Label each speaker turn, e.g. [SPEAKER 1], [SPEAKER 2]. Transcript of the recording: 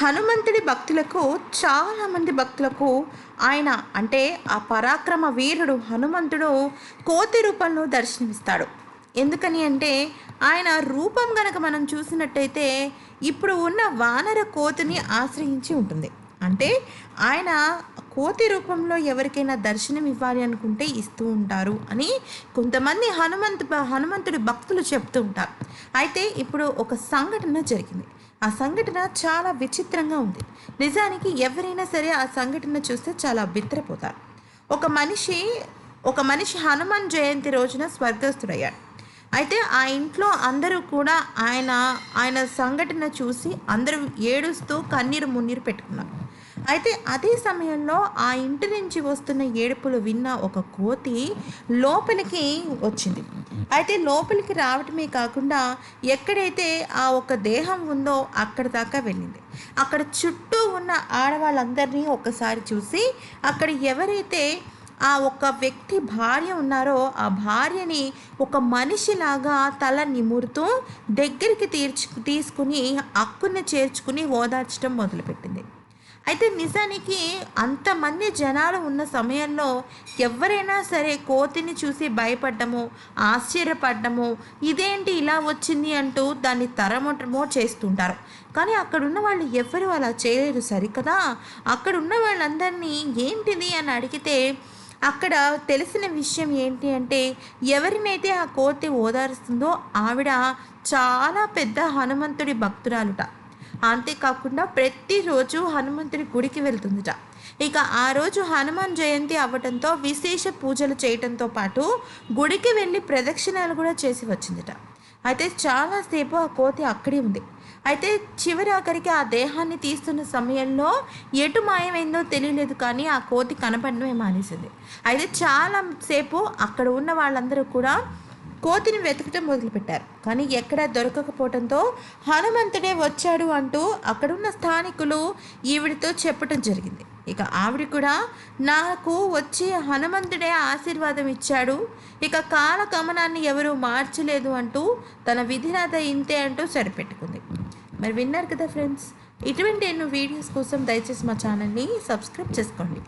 [SPEAKER 1] హనుమంతుడి భక్తులకు చాలామంది భక్తులకు ఆయన అంటే ఆ పరాక్రమ వీరుడు హనుమంతుడు కోతి రూపంలో దర్శనమిస్తాడు. ఎందుకని అంటే ఆయన రూపం గనక మనం చూసినట్టయితే ఇప్పుడు ఉన్న వానర కోతిని ఆశ్రయించి ఉంటుంది. అంటే ఆయన కోతి రూపంలో ఎవరికైనా దర్శనం ఇవ్వాలి అనుకుంటే ఇస్తూ ఉంటారు అని కొంతమంది హనుమంతు హనుమంతుడి భక్తులు చెప్తూ ఉంటారు. అయితే ఇప్పుడు ఒక సంఘటన జరిగింది. ఆ సంఘటన చాలా విచిత్రంగా ఉంది. నిజానికి ఎవరైనా సరే ఆ సంఘటన చూస్తే చాలా బిత్రపోతారు. ఒక మనిషి ఒక మనిషి హనుమాన్ జయంతి రోజున స్వర్గస్థుడయ్యాడు. అయితే ఆ ఇంట్లో అందరూ కూడా ఆయన ఆయన సంఘటన చూసి అందరూ ఏడుస్తూ కన్నీరు మున్నీరు పెట్టుకున్నారు. అయితే అదే సమయంలో ఆ ఇంటి నుంచి వస్తున్న ఏడుపులు విన్న ఒక కోతి లోపలికి వచ్చింది. అయితే లోపలికి రావటమే కాకుండా ఎక్కడైతే ఆ ఒక దేహం ఉందో అక్కడ దాకా వెళ్ళింది. అక్కడ చుట్టూ ఉన్న ఆడవాళ్ళందరినీ ఒకసారి చూసి అక్కడ ఎవరైతే ఆ ఒక వ్యక్తి భార్య ఉన్నారో ఆ భార్యని ఒక మనిషిలాగా తల నిమురుతూ దగ్గరికి తీర్చు తీసుకుని అక్కుని చేర్చుకుని ఓదార్చడం మొదలుపెట్టింది. అయితే నిజానికి అంతమంది జనాలు ఉన్న సమయంలో ఎవరైనా సరే కోతిని చూసి భయపడ్డము ఆశ్చర్యపడ్డము ఇదేంటి ఇలా వచ్చింది అంటూ దాన్ని తరమటమో చేస్తుంటారు. కానీ అక్కడున్న వాళ్ళు ఎవరు అలా చేయలేరు సరికదా? అక్కడున్న వాళ్ళందరినీ ఏంటిది అని అడిగితే అక్కడ తెలిసిన విషయం ఏంటి అంటే ఎవరినైతే ఆ కోతి ఓదారుస్తుందో ఆవిడ చాలా పెద్ద హనుమంతుడి భక్తురాలుట. అంతేకాకుండా ప్రతిరోజు హనుమంతుడి గుడికి వెళ్తుందిట. ఇక ఆ రోజు హనుమాన్ జయంతి అవ్వటంతో విశేష పూజలు చేయటంతో పాటు గుడికి వెళ్ళి ప్రదక్షిణాలు కూడా చేసి వచ్చిందిట. అయితే చాలాసేపు ఆ కోతి అక్కడే ఉంది. అయితే చివరి ఆఖరికి ఆ దేహాన్ని తీస్తున్న సమయంలో ఎటు మాయమైందో తెలియలేదు కానీ ఆ కోతి కనపడమే మానేసింది. అయితే చాలా సేపు అక్కడ ఉన్న వాళ్ళందరూ కూడా కోతిని వెతకటం మొదలుపెట్టారు. కానీ ఎక్కడా దొరకకపోవడంతో హనుమంతుడే వచ్చాడు అంటూ అక్కడున్న స్థానికులు ఈవిడితో చెప్పటం జరిగింది. ఇక ఆవిడ కూడా నాకు వచ్చి హనుమంతుడే ఆశీర్వాదం ఇచ్చాడు. ఇక కాలగమనాన్ని గమనాన్ని మార్చలేదు అంటూ తన విధినాథ ఇంతే అంటూ సరిపెట్టుకుంది. మరి విన్నారు కదా ఫ్రెండ్స్ ఇటువంటి ఎన్నో వీడియోస్ కోసం దయచేసి మా ఛానల్ని సబ్స్క్రైబ్ చేసుకోండి.